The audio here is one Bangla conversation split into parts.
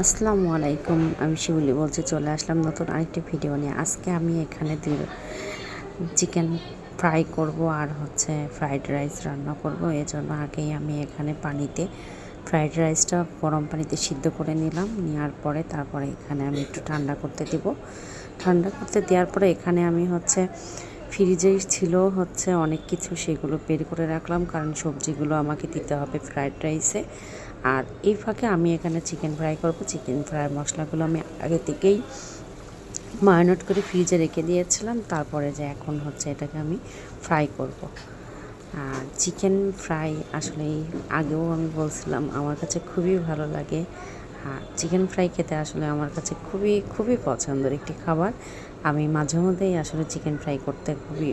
আসসালামু আলাইকুম, আমি শিউলি বলছি, চলে আসলাম নতুন আরেকটি ভিডিও নিয়ে। আজকে আমি এখানে চিকেন ফ্রাই করব আর হচ্ছে ফ্রাইড রাইস রান্না করব। এজন্য আগেই আমি এখানে পানিতে ফ্রাইড রাইসটা গরম পানিতে সিদ্ধ করে নিলাম। নেওয়ার পরে তারপরে এখানে আমি একটু ঠান্ডা করতে দিব। ঠান্ডা করতে দেওয়ার পরে এখানে আমি হচ্ছে ফ্রিজেই ছিল হচ্ছে অনেক কিছু, সেগুলো বের করে রাখলাম কারণ সবজিগুলো আমাকে দিতে হবে ফ্রায়েড রাইসে। আর এই ফাঁকে আমি এখানে চিকেন ফ্রাই করব। চিকেন ফ্রাই মশলাগুলো আমি আগে থেকেই মারিনেট করে ফ্রিজে রেখে দিয়েছিলাম। তারপরে যে এখন হচ্ছে এটাকে আমি ফ্রাই করব। আর চিকেন ফ্রাই আসলে আগেও আমি বলছিলাম, আমার কাছে খুবই ভালো লাগে। আর চিকেন ফ্রাই খেতে আসলে আমার কাছে খুবই খুবই পছন্দের একটি খাবার। আমি মাঝে মধ্যেই আসলে চিকেন ফ্রাই করতে খুবই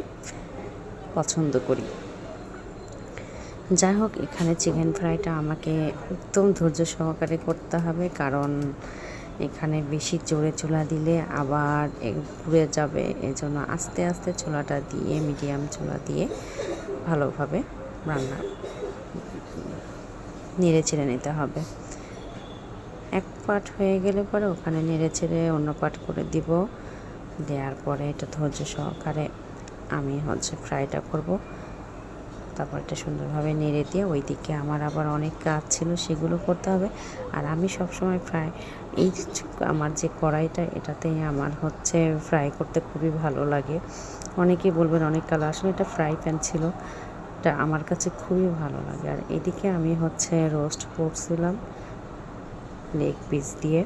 পছন্দ করি। যাই হোক এখানে চিকেন ফ্রাইটা আমাকে একদম ধৈর্য সহকারে করতে হবে, কারণ এখানে বেশি জোরে চুলা দিলে আবার পুড়ে যাবে। এজন্য আস্তে আস্তে চুলাটা দিয়ে মিডিয়াম চুলা দিয়ে ভালোভাবে রান্না নেড়ে চেড়ে নিতে হবে। এক পাট হয়ে গেলে পরে ওখানে নেড়ে চেড়ে অন্য পাট করে দিব। দেওয়ার পরে এটা ধৈর্য সহকারে আমি হচ্ছে ফ্রাইটা করব। তারপর এটা সুন্দরভাবে নেড়ে দিয়ে ওই দিকে আমার আবার অনেক কাজ ছিল, সেগুলো করতে হবে। আর আমি সবসময় ফ্রাই, এই আমার যে কড়াইটা, এটাতেই আমার হচ্ছে ফ্রাই করতে খুবই ভালো লাগে। অনেকেই বলবেন, অনেক কালো। আসলে এটা ফ্রাই প্যান ছিল। এটা আমার কাছে খুবই ভালো লাগে। আর এদিকে আমি হচ্ছে রোস্ট করছিলাম। লেগ পিস দিয়ে।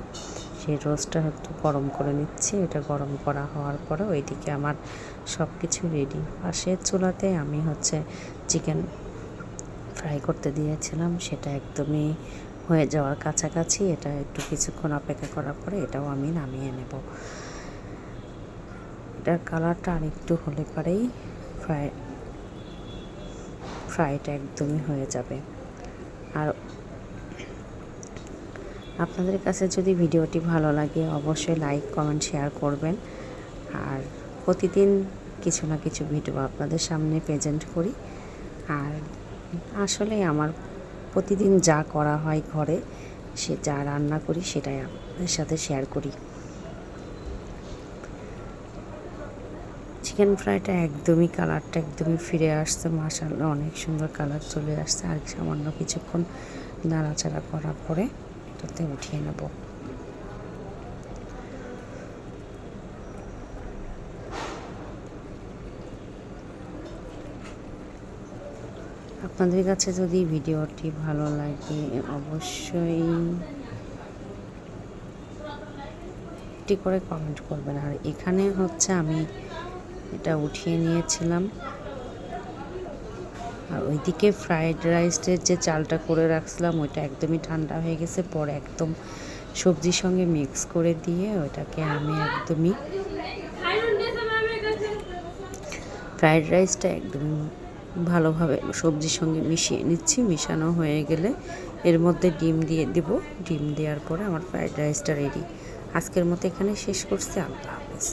সেই রোস্টটা একটু গরম করে নিচ্ছি। এটা গরম করা হওয়ার পরে ওইদিকে আমার সব কিছু রেডি পাশের চুলাতে আমি হচ্ছে চিকেন ফ্রাই করতে দিয়েছিলাম। সেটা একদমই হয়ে যাওয়ার কাছাকাছি। এটা একটু কিছুক্ষণ অপেক্ষা করার পরে এটাও আমি নামিয়ে নেব। এটার কালারটা আর একটু হলে পরেই ফ্রাই, ফ্রাইটা একদমই হয়ে যাবে। আর আপনাদের কাছে যদি ভিডিওটি ভালো লাগে, অবশ্যই লাইক কমেন্ট শেয়ার করবেন। আর প্রতিদিন কিছু না কিছু ভিডিও আপনাদের সামনে প্রেজেন্ট করি। আর আসলে আমার প্রতিদিন যা করা হয় ঘরে, সে যা রান্না করি, সেটাই আপনাদের সাথে শেয়ার করি। চিকেন ফ্রাইটা একদমই কালারটা একদমই ফিরে আসছে মাসাল্লাহ অনেক সুন্দর কালার চলে আসছে। আর সামান্য কিছুক্ষণ নাড়াচাড়া করার পরে এটাতে উঠিয়ে নেব। আপনাদের কাছে যদি ভিডিওটি ভালো লাগে, অবশ্যই একটি করে কমেন্ট করবেন। আর এখানে হচ্ছে আমি এটা উঠিয়ে নিয়েছিলাম। আর ওইদিকে ফ্রাইড রাইসের যে চালটা করে রাখছিলাম, ওইটা একদমই ঠান্ডা হয়ে গেছে। পরে একদম সবজির সঙ্গে মিক্স করে দিয়ে ওইটাকে আমি একদমই ফ্রাইড রাইসটা একদম ভালোভাবে সবজির সঙ্গে মিশিয়ে নিচ্ছি। মিশানো হয়ে গেলে এর মধ্যে ডিম দিয়ে দিব। ডিম দেওয়ার পরে আমার ফ্রাইড রাইসটা রেডি আজকের মতো এখানে শেষ করছি। আল্লাহ হাফেজ।